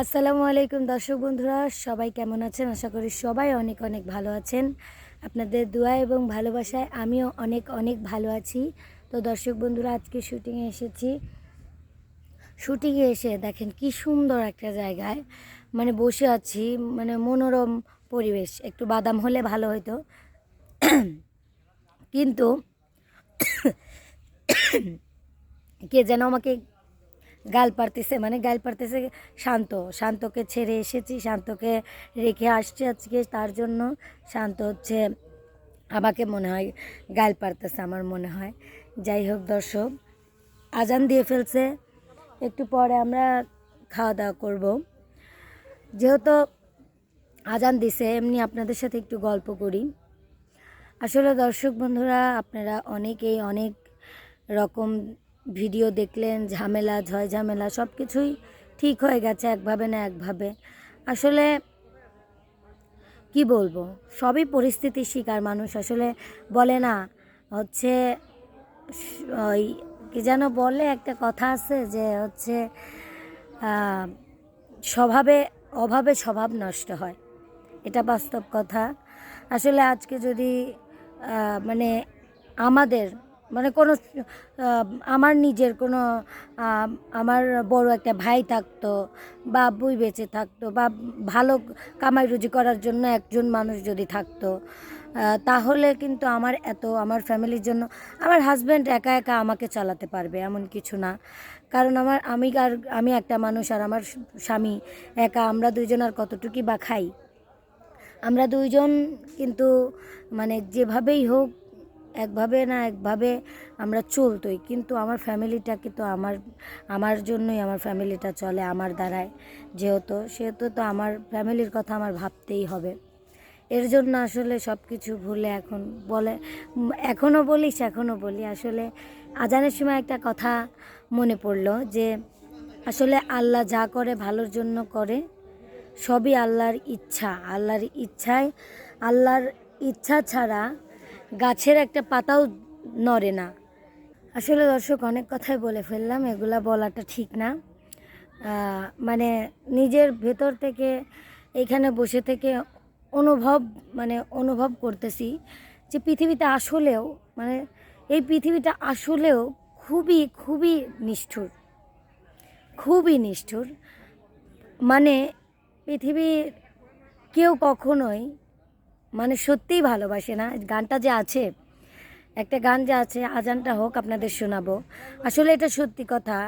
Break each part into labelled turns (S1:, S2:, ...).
S1: আসসালামু আলাইকুম দর্শক বন্ধুরা, সবাই কেমন আছেন? আশা করি সবাই অনেক অনেক ভালো আছেন। আপনাদের দোয়া এবং ভালোবাসায় আমিও অনেক অনেক ভালো আছি। তো দর্শক বন্ধুরা, আজকে শুটিংয়ে এসেছি। শুটিংয়ে এসে দেখেন কি সুন্দর একটা জায়গায় মানে বসে আছি মানে মনোরম পরিবেশ। একটু বাদাম হলে ভালো হতো কিন্তু, কে যেন আমাকে গাল পারতেছে মানে গাল পারতেছে শান্ত, শান্তকে ছেড়ে এসেছি, শান্তকে রেখে আসছি আজকে, তার জন্য শান্ত হচ্ছে, আমাকে মনে হয় গাল পারতেছে আমার মনে হয়। যাই হোক দর্শক, আজান দিয়ে ফেলছে, একটু পরে আমরা খাওয়া দাওয়া করব। যেহেতু আজান দিছে, এমনি আপনাদের সাথে একটু গল্প করি। আসলে দর্শক বন্ধুরা, আপনারা অনেকেই অনেক রকম ভিডিও দেখলেন, ঝামেলা, ঝয় ঝামেলা সব কিছুই ঠিক হয়ে গেছে একভাবে না একভাবে। আসলে কি বলব? সবই পরিস্থিতির শিকার মানুষ। আসলে বলে না, হচ্ছে ওই কি যেন বলে, একটা কথা আছে যে হচ্ছে স্বভাবে অভাবে স্বভাব নষ্ট হয়। এটা বাস্তব কথা। আসলে আজকে যদি মানে আমাদের মানে কোনো আমার নিজের কোনো আমার বড় একটা ভাই থাকতো বা বই বেঁচে থাকতো, বা ভালো কামাই রুজি করার জন্য একজন মানুষ যদি থাকতো তাহলে কিন্তু আমার এত, আমার ফ্যামিলির জন্য, আমার হাজব্যান্ড একা একা আমাকে চালাতে পারবে এমন কিছু না। কারণ আমার, আমি আর, আমি একটা মানুষ আর আমার স্বামী একা, আমরা দুইজন আর কতটুকুই বা খাই? আমরা দুইজন কিন্তু মানে যেভাবেই হোক একভাবে না একভাবে আমরা চলতোই, কিন্তু আমার ফ্যামিলিটাকে তো আমার আমার জন্যই আমার ফ্যামিলিটা চলে, আমার দ্বারায় যেহেতু, সেহেতু তো আমার ফ্যামিলির কথা আমার ভাবতেই হবে। এর জন্য আসলে সব কিছু ভুলে এখন বলে এখনও বলিস এখনও বলি। আসলে আজানের সময় একটা কথা মনে পড়ল যে, আসলে আল্লাহ যা করে ভালোর জন্য করে, সবই আল্লাহর ইচ্ছা। আল্লাহর ইচ্ছায়, আল্লাহর ইচ্ছা ছাড়া গাছের একটা পাতাও নড়ে না। আসলে দর্শক, অনেক কথাই বলে ফেললাম, এগুলা বলাটা ঠিক না। মানে নিজের ভেতর থেকে, এখানে বসে থেকে অনুভব মানে অনুভব করতেছি যে পৃথিবীতে আসলেও মানে এই পৃথিবীটা আসলেও খুবই খুবই নিষ্ঠুর। খুবই নিষ্ঠুর। মানে পৃথিবীর কেউ কখনোই মানে সত্যিই ভালোবাসে না। গানটা যে আছে, একটা গান যে আছে, আজানটা হোক আপনাদের শোনাবো। আসলে এটা সত্যি কথা,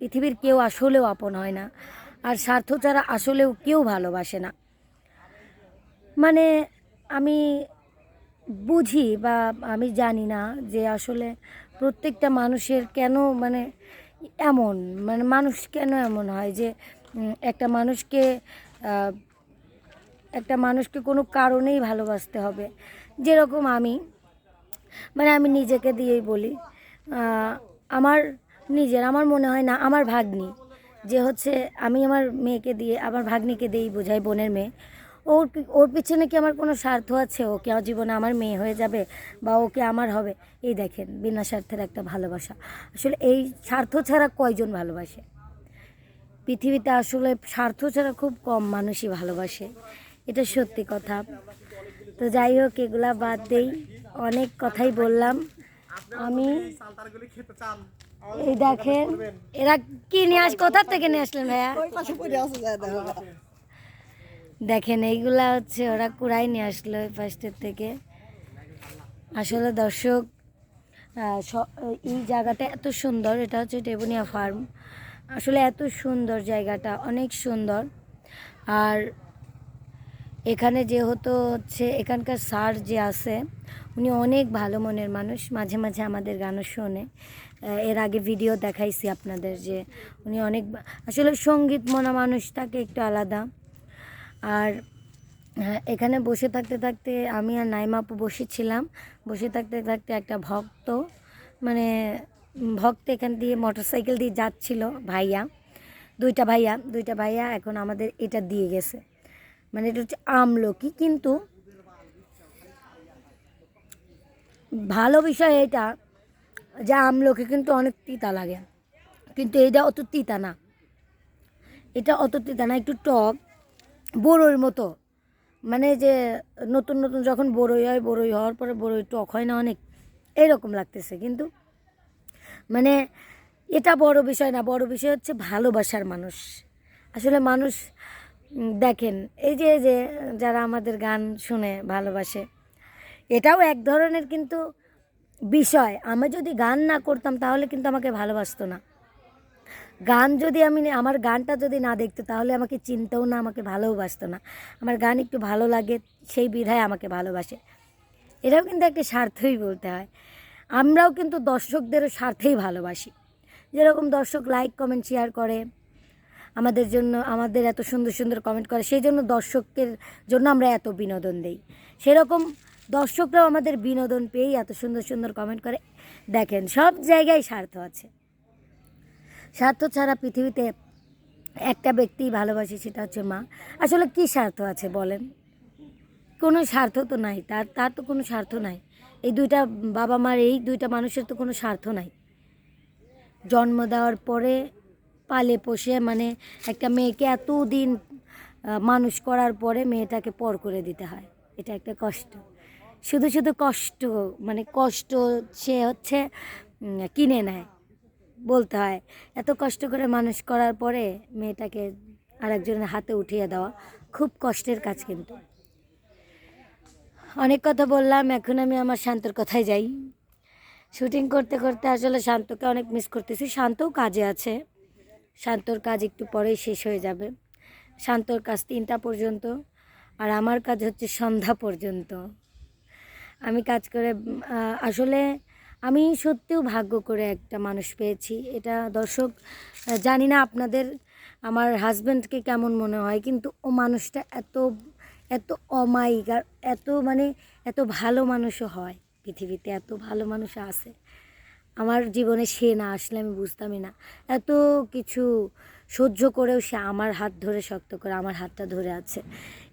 S1: পৃথিবীর কেউ আসলেও আপন হয় না। আর স্বার্থ ছাড়া আসলেও কেউ ভালোবাসে না। মানে আমি বুঝি বা আমি জানি না যে আসলে প্রত্যেকটা মানুষের কেন মানে এমন মানে মানুষ কেন এমন হয় যে একটা মানুষকে একটা মানুষকে কোনো কারণেই ভালোবাসতে হবে। যেরকম আমি মানে আমি নিজেকে দিয়েই বলি আমার নিজের, আমার মনে হয় না, আমার ভাগ্নি, যে হচ্ছে আমি আমার মেয়েকে দিয়ে, আমার ভাগ্নিকে দিয়েই বোঝাই বোনের মেয়ে। ওর ওর পিছনে কি আমার কোনো স্বার্থ আছে? ও কি আমার জীবনে আমার মেয়ে হয়ে যাবে বা ওকে আমার হবে? এই দেখেন, বিনা স্বার্থের একটা ভালোবাসা। আসলে এই স্বার্থ ছাড়া কয়জন ভালোবাসে? পৃথিবীতে আসলে স্বার্থ ছাড়া খুব কম মানুষই ভালোবাসে। এটা সত্যি কথা। তো যাই হোক, এগুলা বাদ দেই। অনেক কথাই বললাম। আমি এই দেখেন, এরা কি নিয়ে আস কোথা থেকে নিয়ে আসলেন ভাইয়া? দেখেন, এইগুলা হচ্ছে ওরা কুড়াই নিয়ে আসলো ওই পাশটার থেকে। আসলে দর্শক এই জায়গাটা এত সুন্দর, এটা হচ্ছে টেবুনিয়া ফার্ম। আসলে এত সুন্দর জায়গাটা, অনেক সুন্দর। আর এখানে যেহেতু হচ্ছে এখানকার স্যার যে আছে উনি অনেক ভালো মনের মানুষ মাঝে মাঝে আমাদের গানও শোনে। এর আগে ভিডিও দেখাইছি আপনাদের যে উনি অনেক আসলে সংগীত মনা মানুষটাকে একটু আলাদা। আর হ্যাঁ, এখানে বসে থাকতে থাকতে আমি আর নাইমাপু বসেছিলাম। বসে থাকতে থাকতে একটা ভক্ত মানে ভক্ত এখান দিয়ে মোটরসাইকেল দিয়ে যাচ্ছিল ভাইয়া দুইটা ভাইয়া দুইটা ভাইয়া এখন আমাদের এটা দিয়ে গেছে। মানে এটা হচ্ছে আমলকি, কিন্তু ভালো বিষয় এটা যে আমলকি কিন্তু অনেক তিতা লাগে, কিন্তু এটা অত তিতা না। এটা অত তিতা না, একটু টক, বড়ইর মতো। মানে যে নতুন নতুন যখন বড়ই হয়, বড়ই হওয়ার পরে বড়ই টক হয় না অনেক এইরকম লাগতেছে। কিন্তু মানে এটা বড় বিষয় না, বড় বিষয় হচ্ছে ভালোবাসার মানুষ। আসলে মানুষ দেখেন, এই যে যে, যারা আমাদের গান শুনে ভালোবাসে, এটাও এক ধরনের কিন্তু বিষয়। আমি যদি গান না করতাম, তাহলে কিন্তু আমাকে ভালোবাসতো না। গান যদি আমি আমার গানটা যদি না দেখতো, তাহলে আমাকে চিনতেও না, আমাকে ভালোবাসতো না। আমার গান একটু ভালো লাগে, সেই বিধায় আমাকে ভালোবাসে। এটাও কিন্তু একটা স্বার্থই বলতে হয়। আমরাও কিন্তু দর্শকদেরও স্বার্থেই ভালোবাসি। যেরকম দর্শক লাইক কমেন্ট শেয়ার করে আমাদের জন্য, আমাদের এত সুন্দর সুন্দর কমেন্ট করে, সেই জন্য দর্শকের জন্য আমরা এত বিনোদন দেই। সেরকম দর্শকরাও আমাদের বিনোদন পেয়েই এত সুন্দর সুন্দর কমেন্ট করে। দেখেন, সব জায়গায় স্বার্থ আছে। স্বার্থ ছাড়া পৃথিবীতে একটা ব্যক্তি ভালোবাসি সেটা হচ্ছে মা। আসলে কি স্বার্থ আছে বলেন? কোনো স্বার্থ তো নাই, তার তার তো কোনো স্বার্থ নাই। এই দুইটা বাবা মার এই দুইটা মানুষের তো কোনো স্বার্থ নাই। জন্ম দেওয়ার পরে পালে পোষে মানে একটা মেয়েকে এতদিন আহ, মানুষ করার পরে মেয়েটাকে পর করে দিতে হয়। এটা একটা কষ্ট। শুধু শুধু কষ্ট মানে কষ্ট সে হচ্ছে কিনে নেয় বলতে হয়। এত কষ্ট করে মানুষ করার পরে মেয়েটাকে আরেকজনের হাতে উঠিয়ে দেওয়া খুব কষ্টের কাজ কিন্তু। অনেক কথা বললাম এখন আমি আমার শান্তর কথায় যাই। শুটিং করতে করতে আসলে শান্তকে অনেক মিস করতেছি। শান্তও কাজে আছে। শান্তর কাজ একটু পরেই শেষ হয়ে যাবে। শান্তর কাজ তিনটা পর্যন্ত আর আমার কাজ হচ্ছে সন্ধ্যা পর্যন্ত। আমি কাজ করে আসলে আমি সত্যিও ভাগ্য করে একটা মানুষ পেয়েছি। এটা দর্শক জানি না আপনাদের আমার হাজব্যান্ডকে কেমন মনে হয়, কিন্তু ও মানুষটা এত এত অমায়িক আর এত মানে এত ভালো মানুষও হয় পৃথিবীতে, এত ভালো মানুষ আছে। আমার জীবনে সে না আসলে আমি বুঝতামই না। এত কিছু সহ্য করেও সে আমার হাত ধরে শক্ত করে আমার হাতটা ধরে আছে।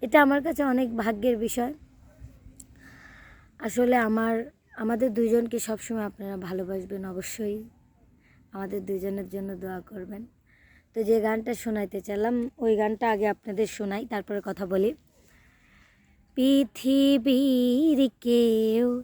S1: এটা আমার কাছে অনেক ভাগ্যের বিষয়। আসলে আমার, আমাদের দুইজনকে সবসময় আপনারা ভালোবাসবেন অবশ্যই। আমাদের দুজনের জন্য দোয়া করবেন। তো যে গানটা শোনাইতে চাইলাম, ওই গানটা আগে আপনাদের শোনাই, তারপরে কথা বলি। পৃথিবীর কেউ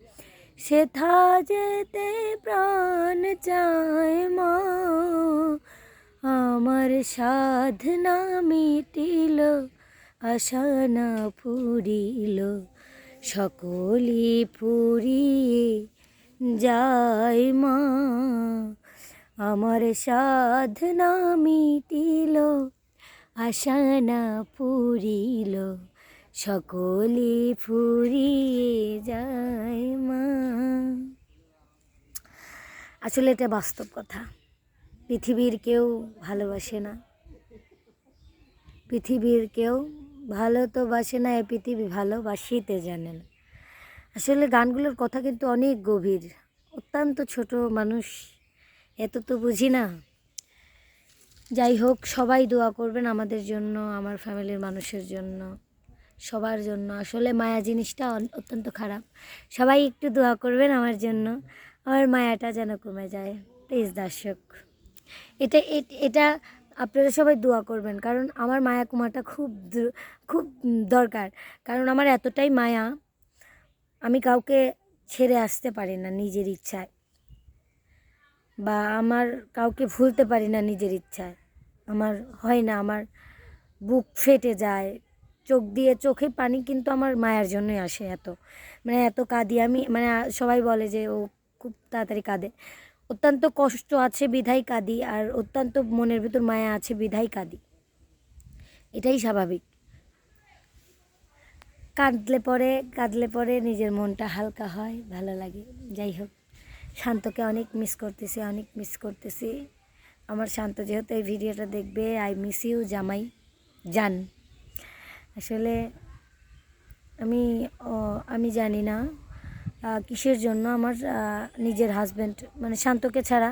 S1: সেথা যেতে প্রাণ চায় মা। আমার সাধনা মিটিল, আশা না ফুরিল সকলি ফুরিয়ে যায় মা। আমার সাধনা মিটিল, আশা না ফুরিল সকলে ফুরিয়ে যায় মা। আসলে এটা বাস্তব কথা। পৃথিবীর কেউ ভালোবাসে না। পৃথিবীর কেউ ভালো তো বাসে না, এ পৃথিবী ভালোবাসিতে জানে না। আসলে গানগুলোর কথা কিন্তু অনেক গভীর। অত্যন্ত ছোট মানুষ, এত তো বুঝি না। যাই হোক, সবাই দোয়া করবেন আমাদের জন্য, আমার ফ্যামিলির মানুষের জন্য। সবার জন্য। আসলে মায়া জিনিসটা অত্যন্ত খারাপ। সবাই একটু দোয়া করবেন আমার জন্য। আমার মায়াটা যেন কমে যায়। প্লিজ দর্শক এটা এটা আপনারা সবাই দোয়া করবেন। কারণ আমার মায়া কমাটা খুব খুব দরকার। কারণ আমার এতটাই মায়া, আমি কাউকে ছেড়ে আসতে পারি না নিজের ইচ্ছায়। বা আমার কাউকে ভুলতে পারি না নিজের ইচ্ছায়। আমার হয় না, আমার বুক ফেটে যায়। চোখ দিয়ে চোখে পানি কিন্তু আমার মায়ের জন্যই আসে এত। মানে এত কাঁদি। আমি মানে সবাই বলে যে ও খুব তাড়াতাড়ি কাঁদে। অত্যন্ত কষ্ট আছে বিধাই কাঁদি আর অত্যন্ত মনের ভিতর মায়া আছে বিধাই কাঁদি। এটাই স্বাভাবিক। কাঁদলে পরে কাঁদলে পরে নিজের মনটা হালকা হয়, ভালো লাগে। যাই হোক, শান্তকে অনেক মিস করতেছি, অনেক মিস করতেছি। আমার শান্ত যেহেতু এই ভিডিওটা দেখবে আই মিস ইউ জামাই যান আসলে আমি আমি জানি না কিসের জন্য আমার নিজের হাজব্যান্ড মানে শান্তকে ছাড়া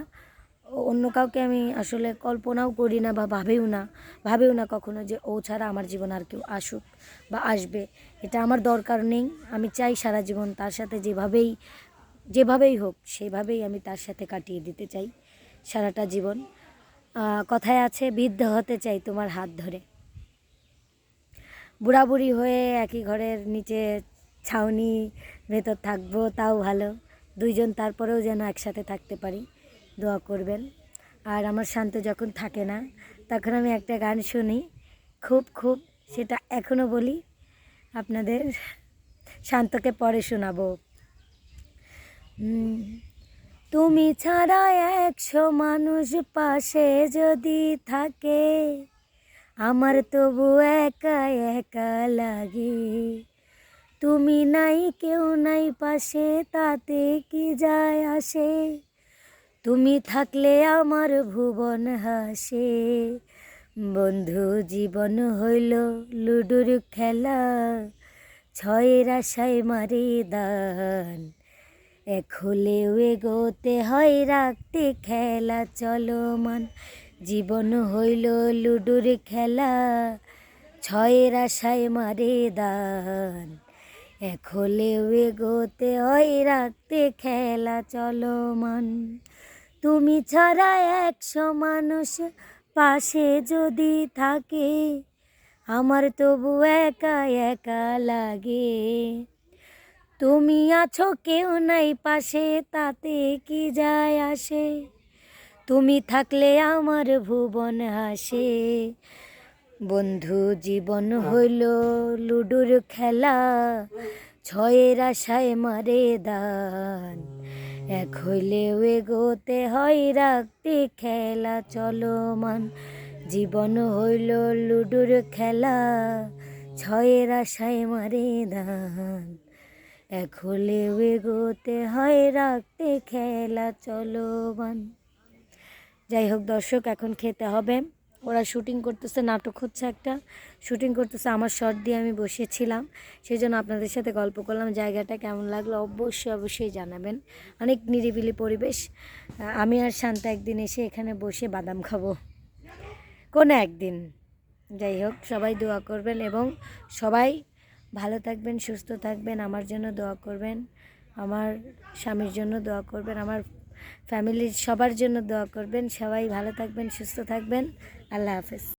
S1: অন্য কাউকে আমি আসলে কল্পনাও করি না বা ভাবেও না ভাবেও না কখনো যে ও ছাড়া আমার জীবন আর কেউ আসুক বা আসবে। এটা আমার দরকার নেই, আমি চাই সারা জীবন তার সাথে যেভাবেই যেভাবেই হোক সেভাবেই আমি তার সাথে কাটিয়ে দিতে চাই সারাটা জীবন। কথায় আছে, বৃদ্ধ হতে চাই তোমার হাত ধরে। বুড়াবুড়ি হয়ে একই ঘরের নিচে ছাউনি, ভেতর থাকব, তাও ভালো। দুইজন তারপরেও যেন একসাথে থাকতে পারি, দোয়া করবেন। আর আমার শান্ত যখন থাকে না, তখন আমি একটা গান শুনি, খুব খুব, সেটা এখনও বলি। আপনাদের শান্তকে পরে শোনাবো। তুমি ছাড়া একশো মানুষ পাশে যদি থাকে আমার তবু একা একা লাগে। তুমি নাই, কেউ নাই পাশে, তাতে কি যায় আসে? তুমি থাকলে আমার ভুবন হাসে। বন্ধু, জীবন হইল লুডুর খেলা। ছয়ের আশায় মারি দান। এক হলেও এগোতে হয় রাখতে খেলা চলমান জীবন হইল লুডুর খেলা, ছয়ের আশায় মারে দান। এক হলেও এগোতে হয় রাখতে খেলা চলমান। তুমি ছাড়া একশো মানুষ পাশে যদি থাকে, আমার তবু একা একা লাগে। তুমি আছো কেউ নাই পাশে, তাতে কি যায় আসে? তুমি থাকলে আমার ভুবন হাসে। বন্ধু জীবন হইল লুডুর খেলা। ছয়ের আশায় মারে দান। এক হইলেও এগোতে হয় রাখতে খেলা চলমান। জীবন হইল লুডুর খেলা। ছয়ের আশায় মারে দান। এক হলেও এগোতে হয় রাখতে খেলা চলমান। যাই হোক, দর্শক, এখন খেতে হবে। ওরা শুটিং করতেছে, নাটক হচ্ছে একটা। শুটিং করতেছে, আমার শর্ট দিয়ে আমি বসেছিলাম। সেই জন্য আপনাদের সাথে গল্প করলাম, জায়গাটা কেমন লাগল অবশ্যই অবশ্যই জানাবেন। অনেক নিরিবিলি পরিবেশ। আমি আর শান্তা একদিন এসে এখানে বসে বাদাম খাব। কোনো একদিন। যাই হোক, সবাই দোয়া করবেন এবং সবাই ভালো থাকবেন, সুস্থ থাকবেন, আমার জন্য দোয়া করবেন, আমার স্বামীর জন্য দোয়া করবেন, আমার ফ্যামিলির সবার জন্য দোয়া করবেন। সবাই ভালো থাকবেন সুস্থ থাকবেন। আল্লাহ হাফেজ।